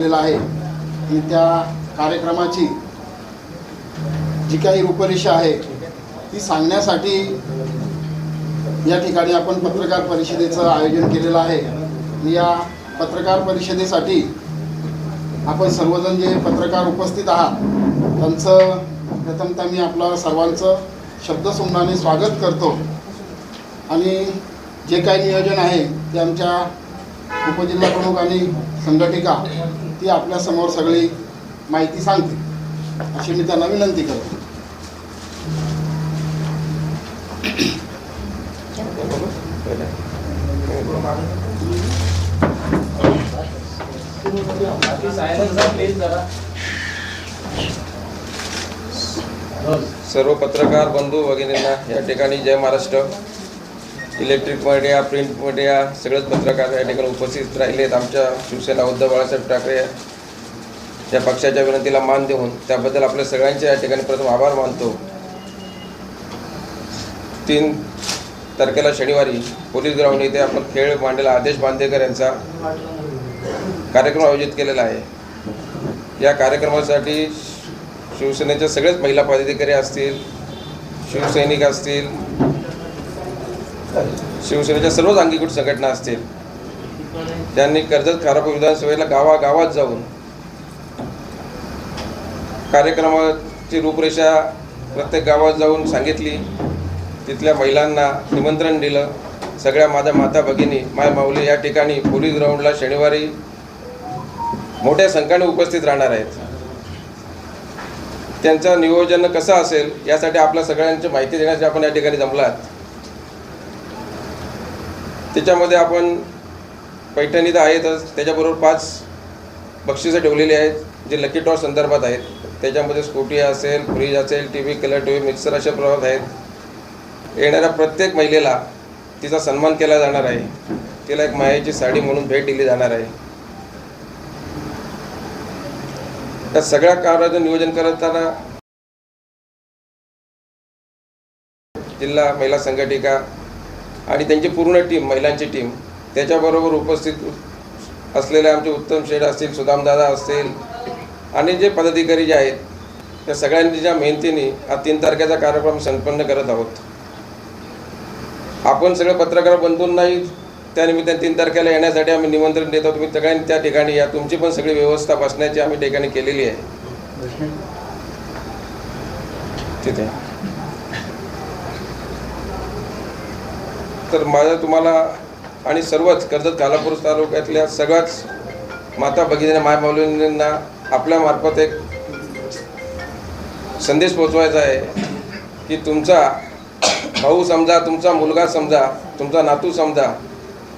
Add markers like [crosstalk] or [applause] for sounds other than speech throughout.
केलेला आहे की त्या कार्यक्रमाची जी काही रूपरेषा आहे ती सांगण्यासाठी या ठिकाणी आपण पत्रकार परिषदेचं आयोजन केलेलं आहे. या पत्रकार परिषदेसाठी आपण सर्वजण जे पत्रकार उपस्थित आहात त्यांचं प्रथमतः मी आपलं सर्वांचं शब्दसुमनाने स्वागत करतो. आणि जे काही नियोजन आहे ते आमच्या उपजिल्हा प्रमुख आणि संघटिका ती आपल्यासमोर सगळी माहिती सांगते. अशी मी त्यांना विनंती करतो. सर्व पत्रकार बंधू भगिनींना या ठिकाणी जय Maharashtra. Electric media print media सगळेच पत्रकार या ठिकाणी उपस्थित राहिलेत. आमच्या शिवसेना उद्धव बाळासाहेब ठाकरे या पक्षाच्या विनंतीला मान देऊन त्याबद्दल आपल्या सगळ्यांचे या ठिकाणी प्रथम आभार मानतो. तीन तारखेला शनिवारी पोलीस ग्राउंड येथे आपण खेळ मांडलेला आदेश बांदेकर यांचा कार्यक्रम आयोजित केलेला आहे. या कार्यक्रमासाठी शिवसेनेच्या सगळेच महिला पदाधिकारी असतील शिवसैनिक असतील शिवसेनेच्या सर्वच अंगीकृत संघटना असतील. त्यांनी कर्जत खारापूर विधानसभेला गावागावात जाऊन कार्यक्रमाची रूपरेषा प्रत्येक गावात जाऊन सांगितली. तिथल्या महिलांना निमंत्रण दिलं. सगळ्या माझ्या माता भगिनी माय माऊली या ठिकाणी पोलीस ग्राउंडला शनिवारी मोठ्या संख्येने उपस्थित राहणार आहेत. त्यांचं नियोजन कसं असेल यासाठी आपल्या सगळ्यांची माहिती देण्यासाठी आपण या ठिकाणी जमलात. त्याच्यामध्ये आपण पैठणी तर आहेतच त्याच्याबरोबर पाच बक्षिसं ठेवलेली आहेत जे लकी टॉस संदर्भात आहेत. त्याच्यामध्ये स्कूटी असेल फ्रीज असेल T V colour T V mixer अशा प्रमाणात आहेत. येणाऱ्या प्रत्येक महिलेला तिचा सन्मान केला जाणार आहे. तिला एक मायाची साडी म्हणून भेट दिली जाणार आहे. त्या सगळ्या कामाचं नियोजन करताना जिल्हा महिला संघटिका आणि त्यांची पूर्ण टीम महिलांची टीम त्याच्याबरोबर उपस्थित असलेले आमचे उत्तम शेठ असतील सुदामदादा असतील आणि जे पदाधिकारी जे आहेत त्या सगळ्यांच्या मेहनतीने हा तीन तारखेचा कार्यक्रम संपन्न करत आहोत. आपण सगळे पत्रकार बंधूंनाही त्यानिमित्ताने तीन तारखेला येण्यासाठी आम्ही निमंत्रण देतो तुम्ही सगळ्यांनी त्या ठिकाणी या. तुमची पण सगळी व्यवस्था बसण्याची आम्ही ठिकाणी केलेली आहे. तिथे. तर माझं तुम्हाला आणि सर्वच कर्जत कालापूर तालुक्यातल्या सगळ्याच माता भगिनींना माय माऊलींना आपल्यामार्फत एक संदेश पोचवायचा आहे की तुमचा भाऊ समजा तुमचा मुलगा समजा तुमचा नातू समजा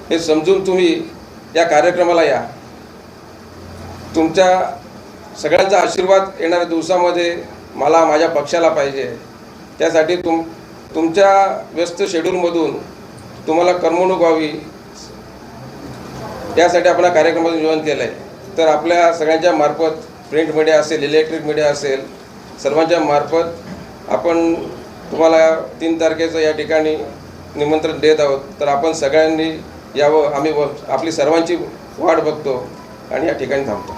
हे समजून तुम्ही या कार्यक्रमाला या. तुमच्या सगळ्यांचा आशीर्वाद येणाऱ्या दिवसामध्ये मला माझ्या पक्षाला पाहिजे. त्यासाठी तुम तुमच्या व्यस्त शेड्यूलमधून तुम्हाला करमणूक व्हावी. यासाठी आपण हा कार्यक्रमाचं नियोजन केलं आहे तर आपल्या सगळ्यांच्या मार्फत प्रिंट मीडिया असेल इलेक्ट्रिक मीडिया असेल सर्वांच्या मार्फत आपण तुम्हाला तीन तारखेचं या ठिकाणी निमंत्रण देत आहोत. तर आपण सगळ्यांनी यावं आम्ही व आपली सर्वांची वाट बघतो आणि या ठिकाणी थांबतो.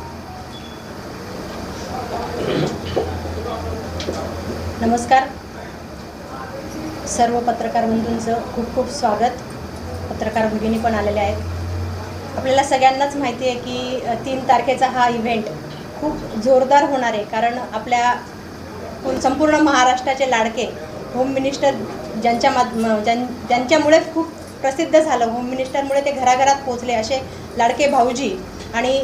नमस्कार. सर्व पत्रकार बंधूंचं खूप खूप स्वागत. पत्रकार भगिनी पण आलेल्या आहेत. आपल्याला सगळ्यांनाच माहिती आहे की तीन तारखेचा हा इव्हेंट खूप जोरदार होणार आहे. कारण आपल्या संपूर्ण महाराष्ट्राचे लाडके होम मिनिस्टर ज्यांच्या माध म- ज्यां ज्यांच्यामुळे खूप प्रसिद्ध झालं होम मिनिस्टरमुळे ते घराघरात पोचले असे लाडके भाऊजी आणि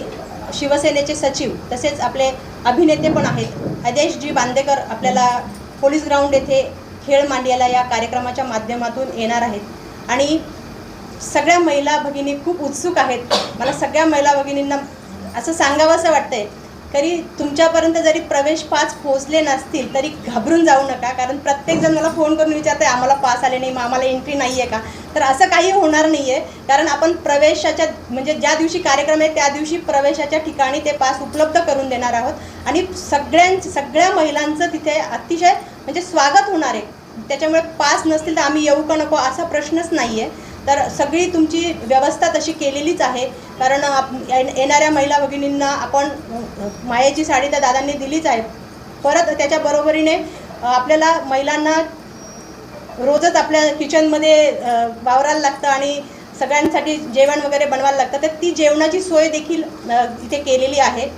शिवसेनेचे सचिव तसेच आपले अभिनेते पण आहेत. आदेशजी बांदेकर आपल्याला पोलीस ग्राउंड येथे खेळ मांडियाला या कार्यक्रमाच्या माध्यमातून येणार आहेत. आणि सगळ्या महिला भगिनी खूप उत्सुक आहेत. मला सगळ्या महिला भगिनींना असं सांगावंसं वाटतंय तरी तुमच्यापर्यंत जरी प्रवेश पास पोहोचले नसतील तरी घाबरून जाऊ नका. कारण प्रत्येकजण मला फोन करून विचारते आम्हाला पास आले नाही मग आम्हाला एंट्री नाही आहे का? तर असं काही होणार नाही आहे कारण आपण प्रवेशाच्या म्हणजे ज्या दिवशी कार्यक्रम आहे त्या दिवशी प्रवेशाच्या ठिकाणी ते पास उपलब्ध करून देणार आहोत. आणि सगळ्यांच सगळ्या महिलांचं तिथे अतिशय म्हणजे स्वागत होणार आहे. त्याच्यामुळे पास नसतील तर आम्ही येऊ का नको असा प्रश्नच नाही आहे तर सगळी तुमची व्यवस्था तशी केलेलीच आहे. कारण आप- येणाऱ्या महिला भगिनींना आपण मायेची साडी त्या दादांनी दिलीच आहे. परत त्याच्या बरोबरीने आपल्याला महिलांना रोजच आपल्या किचनमध्ये वावरायला लागतं आणि सगळ्यांसाठी जेवण वगैरे बनवायला लागतं. तर ती जेवणाची सोय देखील इथे केलेली आहे.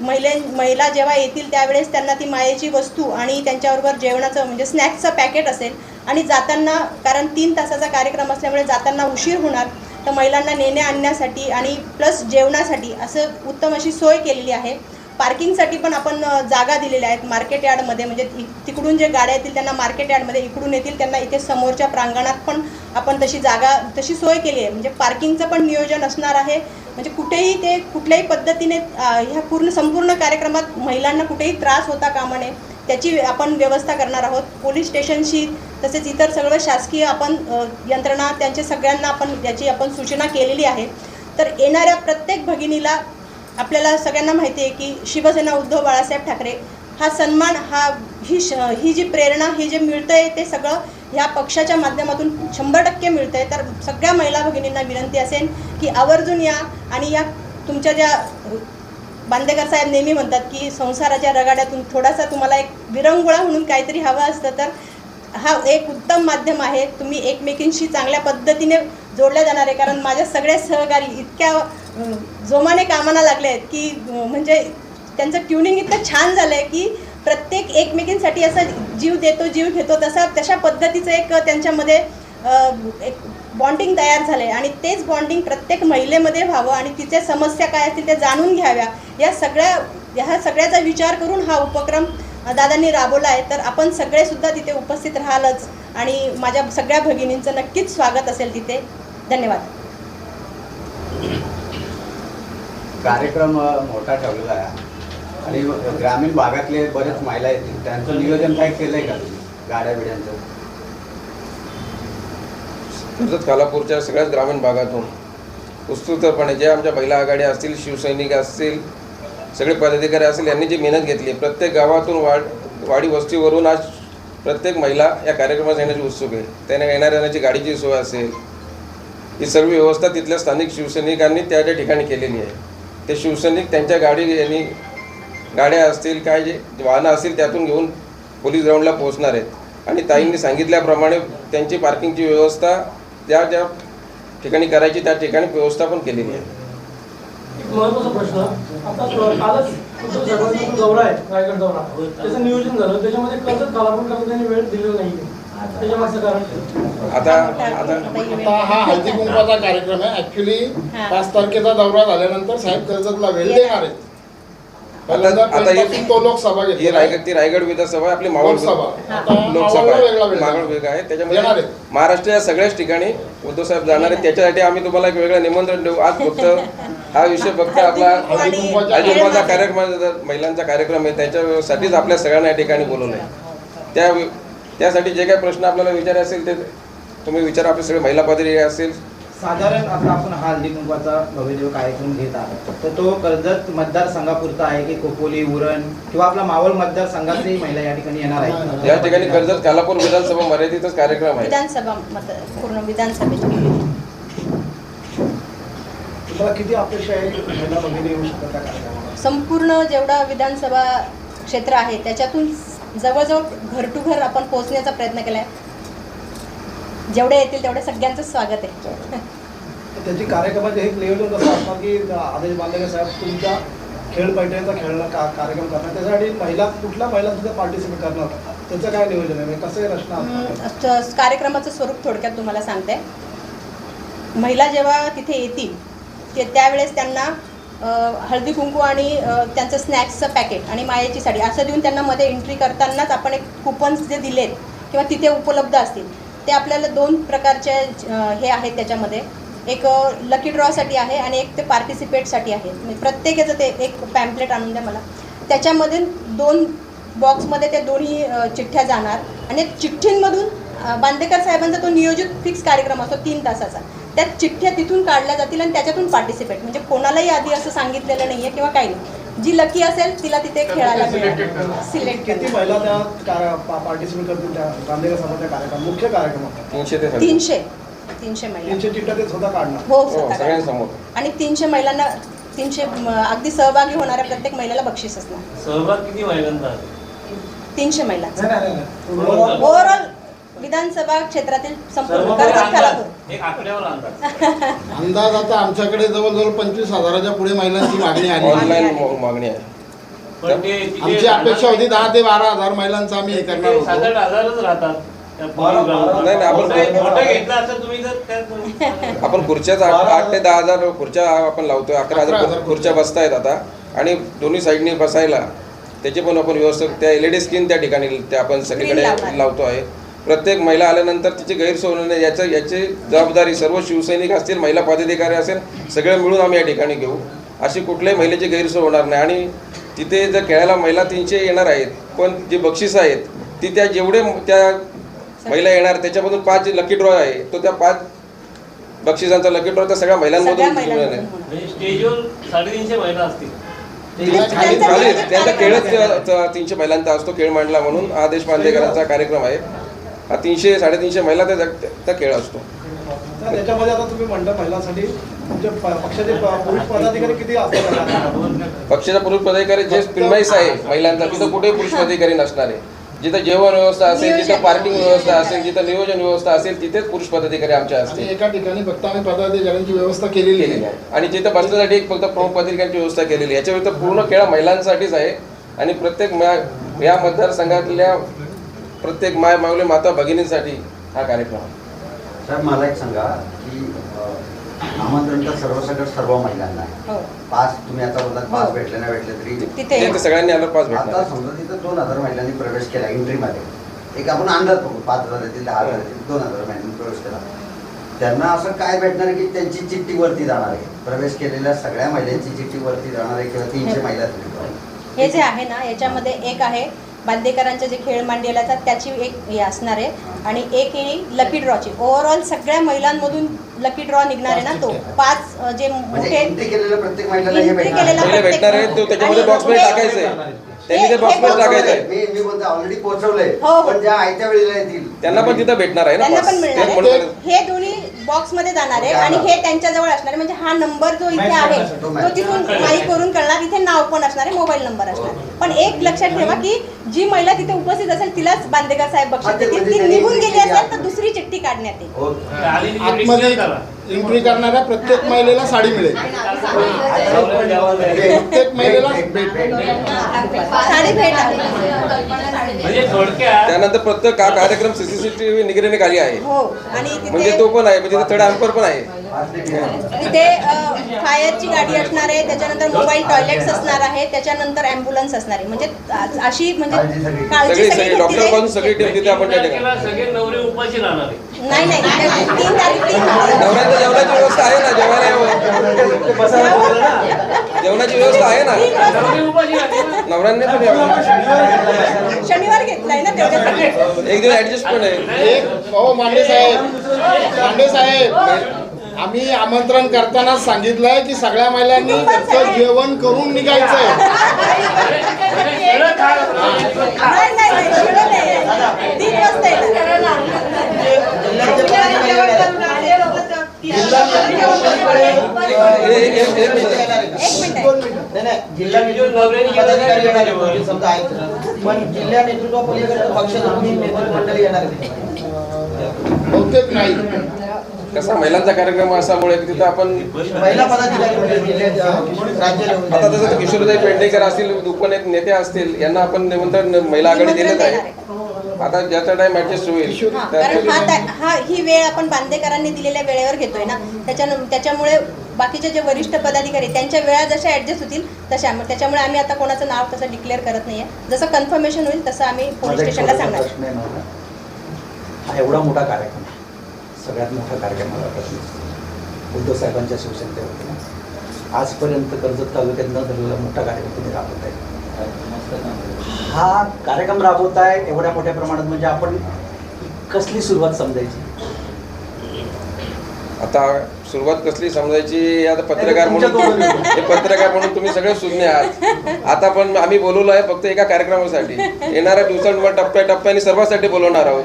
महिले महिला जेव्हा येतील त्यावेळेस त्यांना ती मायेची वस्तू आणि त्यांच्याबरोबर जेवणाचं म्हणजे स्नॅक्सचं पॅकेट असेल आणि जाताना कारण तीन तासाचा कार्यक्रम असल्यामुळे जाताना उशीर होणार तर महिलांना नेणे आणण्यासाठी आणि प्लस जेवणासाठी असं उत्तम अशी सोय केलेली आहे. पार्किंगसाठी पण आपण जागा दिलेल्या आहेत मार्केट यार्डमध्ये. म्हणजे तिकडून जे गाड्या येतील त्यांना मार्केट यार्डमध्ये इकडून येतील त्यांना इथे समोरच्या प्रांगणात पण आपण तशी जागा तशी सोय केली आहे. म्हणजे पार्किंगचं पण नियोजन असणार आहे. म्हणजे कुठेही ते कुठल्याही पद्धतीने ह्या पूर्ण संपूर्ण कार्यक्रमात महिलांना कुठेही त्रास होता कामा नये त्याची आपण व्यवस्था करणार आहोत. पोलीस स्टेशनशी तसेच इतर सगळं शासकीय आपण यंत्रणा त्यांच्या सगळ्यांना आपण याची आपण सूचना केलेली आहे. तर येणाऱ्या प्रत्येक भगिनीला आपल्याला सगळ्यांना माहिती आहे की शिवसेना उद्धव बाळासाहेब ठाकरे हा सन्मान हा ही श ही जी प्रेरणा हे जे मिळतं आहे ते सगळं ह्या पक्षाच्या माध्यमातून शंभर टक्के मिळतं आहे तर सगळ्या महिला भगिनींना विनंती असेल की आवर्जून या आणि या तुमच्या ज्या बांदेकर साहेब नेहमी म्हणतात की संसाराच्या रगाड्यातून थोडासा तुम्हाला एक विरंगुळा म्हणून काहीतरी हवं असतं तर हा एक उत्तम माध्यम आहे. तुम्ही एकमेकींशी चांगल्या पद्धतीने जोडल्या जाणार आहे. कारण माझ्या सगळ्या सहकारी इतक्या जोमाने कामाला लागले आहेत की म्हणजे त्यांचं ट्युनिंग इतकं छान झालं आहे की प्रत्येक एकमेकींसाठी असा जीव देतो जीव घेतो तसा तशा पद्धतीचं एक त्यांच्यामध्ये एक बॉन्डिंग तयार झालं आहे आणि तेच बॉन्डिंग प्रत्येक महिलेमध्ये व्हावं आणि तिच्या समस्या काय असतील त्या जाणून घ्याव्या. या सगळ्या ह्या सगळ्याचा विचार करून हा उपक्रम दादांनी राबवला आहे तर आपण सगळेसुद्धा तिथे उपस्थित राहालच आणि माझ्या सगळ्या भगिनींचं नक्कीच स्वागत असेल तिथे. धन्यवाद. कार्यक्रम मोठा ठेवलेला आहे. आणि ग्रामीण भागातले बरेच महिला येतील त्यांचं नियोजन काय केलंय का तुम्ही गाड्या बिड्यांचं? कर्जत खालापूरच्या सगळ्याच ग्रामीण भागातून उत्स्फूर्तपणे जे आमच्या महिला आघाड्या असतील शिवसैनिक असतील सगळे पदाधिकारी असेल यांनी जी मेहनत घेतली प्रत्येक गावातून वाड वाडी वस्तीवरून आज प्रत्येक महिला या कार्यक्रमात येण्याची उत्सुक आहे. त्यांना येणाऱ्या येण्याची गाडीची सोय असेल. ही सर्व व्यवस्था तिथल्या स्थानिक शिवसैनिकांनी त्या त्या ठिकाणी केलेली आहे. ते शिवसैनिक त्यांच्या गाडी यांनी गाड्या असतील काय जे वाहनं असतील त्यातून घेऊन पोलीस ग्राउंडला पोहोचणार आहेत. आणि ताईंनी सांगितल्याप्रमाणे त्यांची पार्किंगची व्यवस्था ज्या ज्या ठिकाणी करायची त्या ठिकाणी व्यवस्था पण केलेली आहे. महत्त्वाचा प्रश्न आता कालच उद्धव साहेबांचा दौरा आहे रायगड दौरा त्याचं नियोजन झालं त्याच्यामध्ये कर्जत कालापूर करता त्यांनी वेळ दिलेला नाही त्याच्या मागचं कारण आता हा. हळदी कुंकवाचा कार्यक्रम आहे ऍक्च्युली. पाच तारखेचा दौरा झाल्यानंतर साहेब कर्जतला वेळ. देणार आहेत आता ही- तो लोकसभा ही रायगड ती रायगड विधानसभा आपली मावळ लोकसभा. आता लोकसभा मावळला वेगळा आहे. वेळ मावळ. वेगळा आहे. येणार त्याच्यामध्ये. महाराष्ट्राच्या सगळ्याच ठिकाणी उद्धव साहेब जाणार आहेत. त्याच्यासाठी आम्ही तुम्हाला एक वेगळं निमंत्रण देऊ. आज फक्त हा विषय फक्त आपला हळदी कार्यक्रम महिलांचा कार्यक्रम आहे. त्याच्यासाठीच आपल्या सगळ्यांना या ठिकाणी बोलवलं आहे त्या त्यासाठी जे काही प्रश्न आपल्याला विचार असेल ते तुम्ही विचार. आपले सगळे महिला पदाधिकारी असतील. साधारण आता आपण हा हल्दी कुंकवाचा भव्यदेव कार्यक्रम घेत आहोत. तर तो कर्जत मतदारसंघापुरता आहे की खोपोली उरण किंवा आपला मावळ मतदारसंघातही महिला या ठिकाणी येणार आहेत? या ठिकाणी कर्जत कालापूर विधानसभा मर्यादितच कार्यक्रम आहे. विधानसभा मत पूर्ण तुम्हाला किती अपेक्षा आहे की महिला भगिनी येऊ शकतात त्या कार्यक्रमाला संपूर्ण जेवढा विधानसभा क्षेत्र आहे त्याच्यातून जवळजवळ घर टू घर आपण पोहोचण्याचा प्रयत्न केला आहे जेवढे येतील तेवढे सगळ्यांचं स्वागत आहे. त्याची कार्यक्रमाचे हे नियोजन कसं असणार की आदेश बांधलेले साहेब तुमच्या खेळ पैठणीचा खेळणं का कार्यक्रम करणार त्यासाठी महिला कुठल्या महिला सुद्धा पार्टिसिपेट करणार? त्याचं काय नियोजन आहे? म्हणजे कसं रचना कार्यक्रमाचं स्वरूप थोडक्यात तुम्हाला सांगते. महिला जेव्हा तिथे येतील ते त्यावेळेस त्यांना हळदी कुंकू आणि त्यांचं स्नॅक्सचं पॅकेट आणि मायेची साडी असं देऊन त्यांना मध्ये एंट्री करतानाच आपण एक कुपन्स जे दिलेत किंवा तिथे उपलब्ध असतील ते आपल्याला दोन प्रकारचे हे आहेत त्याच्यामध्ये. एक लकी ड्रॉसाठी आहे आणि एक ते पार्टिसिपेटसाठी आहे. म्हणजे प्रत्येकाचं ते एक पॅम्पलेट आणून द्या मला. त्याच्यामध्ये दोन बॉक्समध्ये ते दोन्ही चिठ्ठ्या जाणार. आणि चिठ्ठींमधून बांदेकर साहेबांचा तो नियोजित फिक्स कार्यक्रम असतो तीन तासाचा. त्या चिठ्ठ्या तिथून काढल्या जातील आणि त्याच्यातून पार्टिसिपेट म्हणजे कोणालाही आधी असं सांगितलेलं नाही आहे किंवा काही नाही. जी लकी असेल तिला तिथे खेळायला सिलेक्ट किती महिला त्या पार्टिसिपेट करतील त्या गांधीनगर सभाच्या कार्यक्रम मुख्य कार्यक्रमात तीनशे ते तीनशे. तीनशे महिला. तीनशे चिठ्ठ्या ते स्वतः काढणार हो हो सगळ्यांसमोर. आणि तीनशे महिलांना तीनशे म, अगदी सहभागी होणाऱ्या प्रत्येक महिलेला बक्षीस असणार. सहभाग किती महिलांचा आहे? तीनशे Overall. ओव्हरऑल विधानसभा क्षेत्रातील संपूर्ण सर्व कर्जत अंदाज खालापूर एक आकड्यावर अंदाज. [laughs] अंदाज आता आमच्याकडे जवळजवळ पंचवीस हजाराच्या पुढे महिलांची मागणी आली. ऑनलाईन मागणी आहे. पण ते तिथे आमची अपेक्षा होती दहा ते बारा हजार महिलांचं आम्ही हे करणार तिथे सात आठ होतो हजारच राहतात त्या बारा- polling ground वर. नाही, नाही, आपण- मोठं- मोठं घेतलं असं तुम्ही जर त्यात [laughs] आपण खुर्च्याच आठ आठ ते दहा हजार खुर्च्या आपण लावतोय अकरा अकरा हजार हजार खुर्च्या. बसतायत आता. आणि दोन्ही साईडनी बसायला त्याची पण आपण व्यवस्था त्या एल ई डी स्क्रीन त्या ठिकाणी त्या आपण सगळीकडे लावणार. लावतो आहे प्रत्येक महिला आल्यानंतर तिची गैरसोय होऊ नये याचं याची जबाबदारी सर्व शिवसैनिक असतील महिला पदाधिकारी असेल सगळे मिळून आम्ही या ठिकाणी घेऊ. अशी कुठल्याही महिलेची गैरसोय होणार नाही. आणि तिथे जर खेळायला महिला तीनशे येणार आहेत पण जी बक्षिसं आहेत ती त्या जेवढे त्या महिला येणार त्याच्यामधून पाच लकी ड्रॉ आहे. तो त्या पाच बक्षिसांचा लकी ड्रॉ त्या सगळ्या महिलांमधून मिळणार महिलांमधून आहे होणार. स्टेजवर साडेतीनशे महिला असतील. त्यांचा- खेळच तीनशे महिलांचा असतो खेळ मांडला म्हणून आदेश पांडेकरांचा कार्यक्रम आहे. हा तीनशे साडेतीनशे महिला त्या त्या खेळ असतो. तर त्याच्यामध्ये आता तुम्ही म्हणता महिलांसाठी पक्षाचे पुरुष पदाधिकारी किती असतात? पक्षाचा पुरुष पदाधिकारी जे प्रिमाईस आहे महिलांचा तिथं कुठेही पुरुष पदाधिकारी नसणार आहे. जिथं जेवण व्यवस्था असेल जिथं नियोजन. पार्किंग व्यवस्था असेल जिथं नियोजन व्यवस्था असेल तिथेच पुरुष पदाधिकारी आमच्या आणि असतील. एका ठिकाणी फक्त आम्ही पदाधिकाऱ्यांची व्यवस्था केलेली आहे. आणि जिथं बसण्यासाठी एक फक्त प्रमुख पदाधिकाऱ्यांची व्यवस्था केलेली आहे. याच्या व्यतिरिक्त पूर्ण खेळ महिलांसाठीच आहे. आणि प्रत्येक या मतदारसंघातल्या प्रत्येक माय माऊली माता भगिनींसाठी हा कार्यक्रम. आहे साहेब मला एक सांगा की आमंत्रण तर सर्वसकट सर्व महिलांना आहे. हो. पाच तुम्ही आता बोललात पाच हो. भेटले नाही भेटले तरी सगळ्यांनी आलं पाच आता भेटणार समजा तिथं दोन हजार महिलांनी प्रवेश केला एंट्रीमध्ये. एक आपण अंदाज बघू पाच हजार येतील दहा हजार येतील दोन हजार महिलांनी प्रवेश केला. त्यांना असं काय भेटणार आहे की त्यांची चिठ्ठी वरती जाणार आहे? प्रवेश केलेल्या सगळ्या महिलांची चिठ्ठी वरती जाणार आहे किंवा तीनशे महिला हे जे आहे ना याच्यामध्ये एक आहे बांदेकरांचे जे खेळ मांडलेला त्याची एक हे असणार आहे. आणि एक ही लकी ड्रॉची ओव्हरऑल सगळ्या महिलांमधून लकी ड्रॉ निघणार आहे ना तो. पाच अ, जे म्हणजे मोठे एंट्री केलेल्या प्रत्येक महिलाला हे भेटणार. केलेला आहे. पहिले भेटणार आहे तो त्याच्यामध्ये आणि बॉक्समध्ये हे- टाकायचंय. त्यांनी ते हे- बॉक्स हे मध्ये box टाकायचंय. मध्ये- मी मी बोलतो ऑलरेडी पोहोचवलंय. हो, हो. पण ज्या आयत्या वेळेला येतील. त्यांना पण तिथं भेटणार आहे ना त्यांना. पण मिळणार आहे. हे दोन्ही बॉक्समध्ये जाणार आहे. आणि हे त्यांच्याजवळ असणार आहे. म्हणजे हा नंबर जो इथे आहे तो तिथून काही करून कळणार. इथे नाव पण असणार आहे मोबाईल नंबर असणार पण एक लक्षात ठेवा की जी महिला तिथे उपस्थित असेल तिलाच बांदेकर साहेब बक्षीस हा, ते देतील. म्हणजे ती निघून गेली असेल तर. दुसरी चिठ्ठी काढण्यात येईल. आतमध्ये एंट्री करणाऱ्या प्रत्येक महिलेला साडी मिळेल. प्रत्येक महिलेला साडी भेट आहे. म्हणजे त्यानंतर प्रत्येक कार्यक्रम सीसीटीव्ही निगराणी खाली आहे. हो आणि म्हणजे तो पण आहे म्हणजे थर्ड अँपर पण आहे. तिथे फायरची गाडी असणार आहे त्याच्यानंतर मोबाईल टॉयलेट्स असणार आहे त्याच्यानंतर अँब्युलन्स असणार आहे. म्हणजे अशी म्हणजे काळजी सगळी. घेतली जाईल. सगळी नवरे उपाशी राहणार आहे नाही नाही त्या- तीन तारीख तीन नवऱ्यांच्या जेवणाची व्यवस्था आहे ना? जेवायला जेवणाची व्यवस्था आहे ना? तीन वाजता. नवरे उपाशी राहतील ना. नवऱ्यांनी पण यावं. शनिवार घेतलाय ना तेवढ्यासाठी? एक दिवस ऍडजस्ट पण आहे. एक हो मांडे साहेब. मांडे साहेब. आम्ही आमंत्रण करताना सांगितलंय की सगळ्या महिलांनी घरचं जेवण करून निघायचंय. जिल्हा नेतृत्व पदाधिकारी येणार आहे, समजा आहेत पण जिल्हा नेतृत्व पलीकडे पक्ष आम्ही नेतृत्व मंडळी येणार बहुतेक नाही. कसा महिलांचा कार्यक्रम असल्यामुळे तिथं आपण महिला पदाधिकारी म्हणजे जिल्ह्यात अं, राज्य level आता जसं किशोरदाई पेडणेकर असतील उपनेते नेते असतील यांना आपण निमंत्रण महिला आघाडी निमंत्रण देणार आहे. आता ज्याचा टाइम ऍडजस्ट होईल हा, कारण हा हा ही वेळ आपण बांदेकरांनी दिलेल्या वेळेवर घेतोय ना. त्याच्या त्याच्यामुळे बाकीचे जे वरिष्ठ पदाधिकारी त्यांच्या वेळा जशा ऍडजस्ट होतील तशा मग त्याच्यामुळे आम्ही आता कोणाचं नाव तसं डिक्लेअर करत नाहीये. जसं कन्फर्मेशन होईल तसं आम्ही पोलीस माझा एक स्टेशनला छोटासा सांगणार. प्रश्न आहे. माझा हा एवढा मोठा कार्यक्रम सगळ्यात मोठा कार्यक्रम मला प्रश्न आहे. उद्धव साहेबांच्या शिवसेनेच्या वतीनं आजपर्यंत कर्जत तालुक्यात न झालेला मोठा कार्यक्रम तुम्ही राबवत आहे हा कार्यक्रम राबवत आहे एवढ्या मोठ्या प्रमाणात म्हणजे आपण कसली सुरुवात समजायची? आता सुरुवात कसली समजायची आता पत्रकार म्हणून हे पत्रकार म्हणून तुम्ही सगळे सुज्ञ आहात. आता पण आम्ही बोलवलो आहे फक्त एका कार्यक्रमासाठी. येणाऱ्या दिवसांवर टप्प्या टप्प्याने सर्वांसाठी बोलवणार आहोत.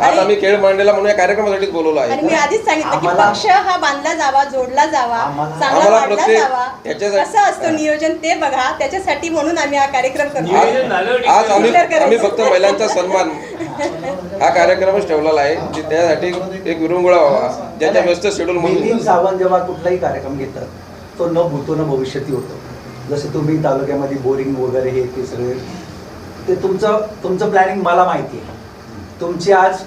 आज आम्ही खेळ मांडलेला म्हणून या कार्यक्रमासाठीच बोलवलो आणि मी आहे आधीच सांगितलं की पक्ष हा बांधला जावा जोडला जावा आम्हाला- चांगला वाढला जावा. कसं असतं नियोजन ते बघा. त्याच्यासाठी म्हणून आम्ही हा कार्यक्रम करतो आज आम्ही. आम्ही फक्त महिलांचा सन्मान हा कार्यक्रमच ठेवलेला आहे. की त्यासाठी एक विरंगुळा व्हावा. ज्याच्या व्यस्त शेड्यूल म्हणून. सावंत जेव्हा कुठलाही कार्यक्रम घेतात तो न भूतो न भविष्यती होतो. जसे तुम्ही तालुक्यामध्ये बोरिंग वगैरे हे ते सगळे ते तुमचं तुमचं प्लॅनिंग मला माहिती आहे. तुमची आज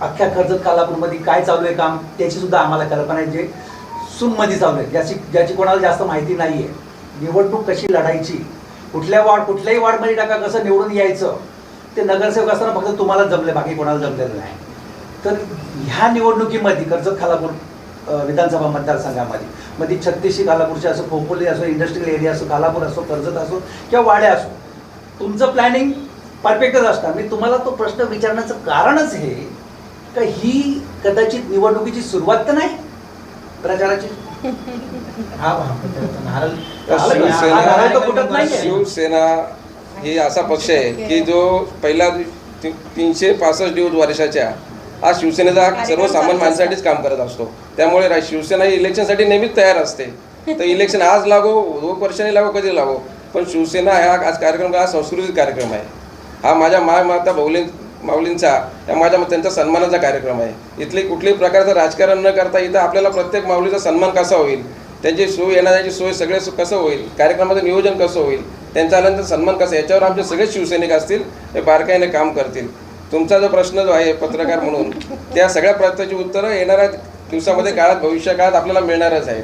अख्ख्या कर्जत कालापूरमध्ये काय चालू आहे काम त्याची सुद्धा आम्हाला कल्पना आहे. जे सूनमध्ये चालू आहे ज्याची ज्याची कोणाला जास्त माहिती नाही आहे निवडणूक कशी लढायची कुठल्या वार्ड कुठल्याही वार्डमध्ये टाका कसं निवडून यायचं ते नगरसेवक असताना फक्त तुम्हाला जमले बाकी कोणाला जमलेलं नाही. तर ह्या निवडणुकीमध्ये कर्जत खालापूर विधानसभा मतदारसंघामध्ये मध्ये छत्तीसशे खालापूरचे असो खोपोली असो इंडस्ट्रियल एरिया असो खालापूर असो कर्जत असो किंवा वाड्या असो तुमचं प्लॅनिंग परफेक्टच असणार. मी तुम्हाला तो प्रश्न विचारण्याचं कारणच हे का ही कदाचित निवडणुकीची सुरुवात तर नाही? प्रचाराची? [laughs] हा शिवसेना ही असा पक्ष आहे की जो पहिला तीनशे पासष्ट दिवस वर्षाच्या हा शिवसेनेचा सर्वसामान्य माणसासाठीच काम करत असतो. त्यामुळे शिवसेना ही इलेक्शनसाठी नेहमीच तयार असते. तर इलेक्शन आज लागो दोन वर्षांनी लागो कधी लागो? पण शिवसेना हा आज कार्यक्रम हा सांस्कृतिक कार्यक्रम आहे. हा माझ्या मा माता भाऊलीं माऊलींचा या माझ्या त्यांचा सन्मानाचा कार्यक्रम आहे. इथले कुठल्याही प्रकारचं राजकारण न करता इथं आपल्याला प्रत्येक माऊलीचा सन्मान कसा होईल? त्यांची सोय येणाऱ्याची सोय सगळे कसं होईल? कार्यक्रमाचं नियोजन कसं होईल? त्यांचा आल्यानंतर सन्मान कसं याच्यावर आमचे सगळेच शिवसैनिक असतील हे बारकाईने काम करतील. तुमचा जो प्रश्न जो आहे पत्रकार म्हणून त्या सगळ्या प्रश्नाची उत्तरं येणाऱ्या दिवसामध्ये काळात भविष्य काळात आपल्याला मिळणारच आहेत.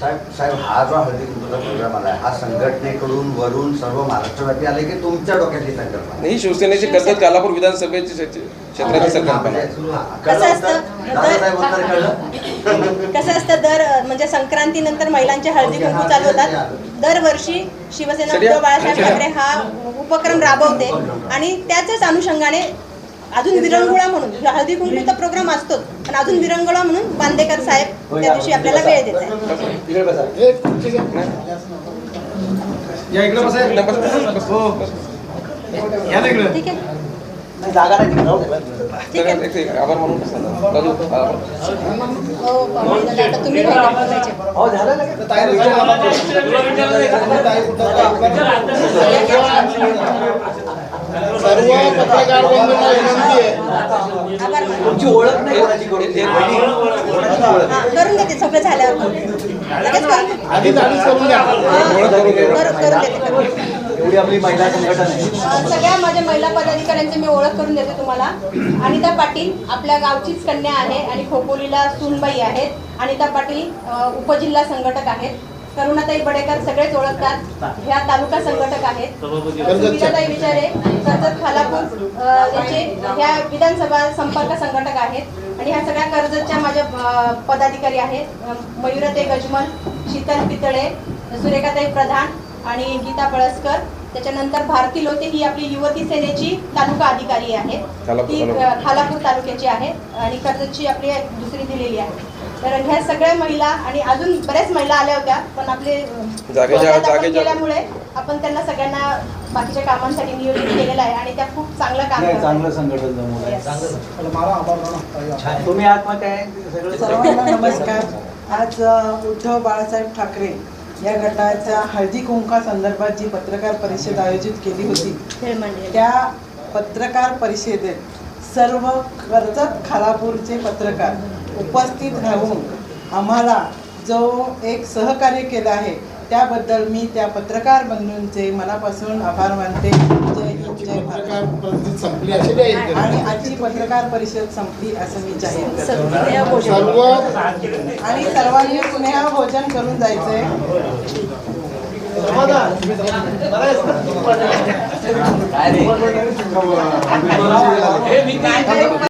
साहेब साहेब हा जो हळदी कुंकूचा प्रोग्राम आला हा संघटनेकडून वरून सर्व महाराष्ट्रव्यापी आले की तुमच्या डोक्यातली संकल्पना? आणि ही शिवसेनेची कर्जत कालापूर विधानसभेची क्षेत्र- क्षेत्राची संकल्पना. कसं असतं? कसं दर म्हणजे संक्रांतीनंतर महिलांचे हळदी कुंकू चालू होतात. दरवर्षी शिवसेना. उद्धव बाळासाहेब ठाकरे हा उपक्रम राबवते आणि त्याच्याच अनुषंगाने अजून विरंगुळा म्हणून हळदी कुंकूचा प्रोग्राम असतोच पण अजून विरंगुळा म्हणून बांदेकर साहेब त्या दिवशी आपल्याला वेळ देत हे आहे. हो. ठीक आहे. जागा नाही. सर्व पत्रकार बंधूंना विनंती आहे. तुमची ओळख नाही कोणाची करून एक- एक- कोणाची ओळख हा, करून देते सगळं झाल्यावर लगेच करून देते. आधीच आधीच करून द्या ओळख करून घे. करून करून देते करून देते. एवढी आपली महिला संघटना आहे अ, सगळ्या माझ्या महिला पदाधिकाऱ्यांची मी ओळख करून देते तुम्हाला अनिता पाटील आपल्या गावचीच कन्या आहे आणि खोपोलीला सूनबाई आहेत अनिता पाटील अ, उपजिल्हा संघटक आहेत करुणाताई बडेकर सगळेच ओळखतात. ह्या तालुका संघटक आहेत. सुविधाताई विचारे कर्जत खालापूर यांचे ह्या विधानसभा संपर्क संघटक आहेत. आणि ह्या सगळ्या कर्जतच्या माझ्या पदाधिकारी आहेत. मयुराताई गजमल शीतल पितळे सुरेखाताई प्रधान आणि गीता पळसकर. त्याच्यानंतर भारती लोते ही आपली युवती सेनेची तालुका अधिकारी आहे ती खालापूर तालुक्याची आहे आणि कर्जतची आपली दुसरी दिलेली आहे. तर ह्या सगळ्या महिला आणि अजून बऱ्याच महिला आल्या होत्या पण आपले केल्यामुळे आपण त्यांना सगळ्यांना बाकीच्या कामांसाठी नियोजित केलेलं आहे आणि त्या खूप चांगलं काम. चांगलं संघटन तुम्ही सर्वांना नमस्कार. आज उद्धव बाळासाहेब ठाकरे या गटाच्या हळदी कुंका संदर्भात जी पत्रकार परिषद आयोजित केली होती. त्या पत्रकार परिषदेत सर्व कर्जत खालापूरचे पत्रकार उपस्थित राहून आम्हाला जो एक सहकार्य केलं आहे त्याबद्दल मी त्या पत्रकार बंधूंचे मनापासून आभार मानते. जय हिंद जय भारत. आणि. आजची पत्रकार परिषद संपली असं मी जाहीर करते. आणि सर्वांनी स्नेह भोजन करून जायचंय. हे मी काय